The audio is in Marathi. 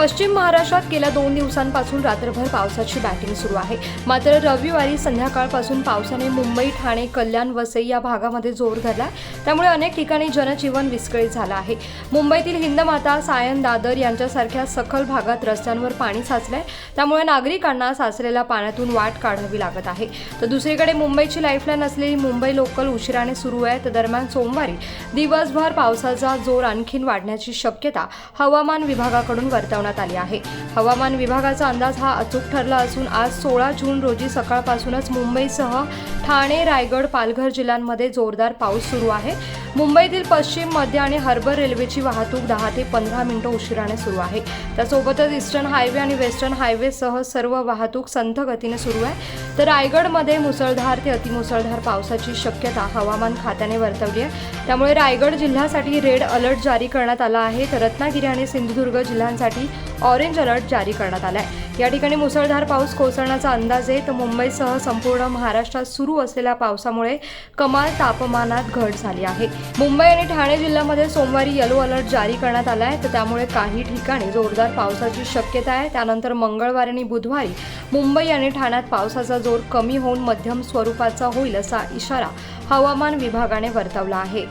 पश्चिम महाराष्ट्रात गेल्या दोन दिवसांपासून रात्रभर पावसाची बॅटिंग सुरू आहे. मात्र रविवारी संध्याकाळपासून पावसाने मुंबई ठाणे कल्याण वसई या भागामध्ये जोर धरला त्यामुळे अनेक ठिकाणी जनजीवन विस्कळीत झालं आहे. मुंबईतील हिंदमाता सायन दादर यांच्यासारख्या सखल भागात रस्त्यांवर पाणी साचलंय. त्यामुळे नागरिकांना साचलेल्या पाण्यातून वाट काढावी लागत आहे. तर दुसरीकडे मुंबईची लाईफलाईन असलेली मुंबई लोकल उशिराने सुरू आहे. तर दरम्यान सोमवारी दिवसभर पावसाचा जोर आणखीन वाढण्याची शक्यता हवामान विभागाकडून वर्तवण्यात आली आहे. हवामान विभागाचा अंदाज हा अचूक ठरला असून आज सोळा जून रोजी सकाळपासूनच मुंबईसह ठाणे रायगड पालघर जिल्ह्यांमध्ये जोरदार पाऊस सुरू आहे. मुंबईतील पश्चिम मध्य आणि हार्बर रेल्वेची वाहतूक दहा ते पंधरा मिनिटं उशिराने सुरू आहे. त्यासोबतच ईस्टर्न हायवे आणि वेस्टर्न हायवेसह सर्व वाहतूक संथ गतीने सुरू आहे. तर रायगडमध्ये मुसळधार ते अतिमुसळधार पावसाची शक्यता हवामान खात्याने वर्तवली आहे. त्यामुळे रायगड जिल्ह्यासाठी रेड अलर्ट जारी करण्यात आला आहे. तर रत्नागिरी आणि सिंधुदुर्ग जिल्ह्यांसाठी ऑरेंज अलर्ट जारी करण्यात आला आहे या ठिकाणी मुसळधार पाऊस कोसळण्याचा अंदाज आहे. तर मुंबईसह संपूर्ण महाराष्ट्रात सुरू असलेल्या पावसामुळे कमाल तापमानात घट झाली आहे. मुंबई आणि ठाणे जिल्ह्यामध्ये सोमवारी येलो अलर्ट जारी करण्यात आला आहे तर त्यामुळे काही ठिकाणी जोरदार पावसाची शक्यता आहे. त्यानंतर मंगळवारी आणि बुधवारी मुंबई आणि ठाण्यात पावसाचा जोर कमी होऊन मध्यम स्वरूपाचा होईल असा इशारा हवामान विभागाने वर्तवला आहे.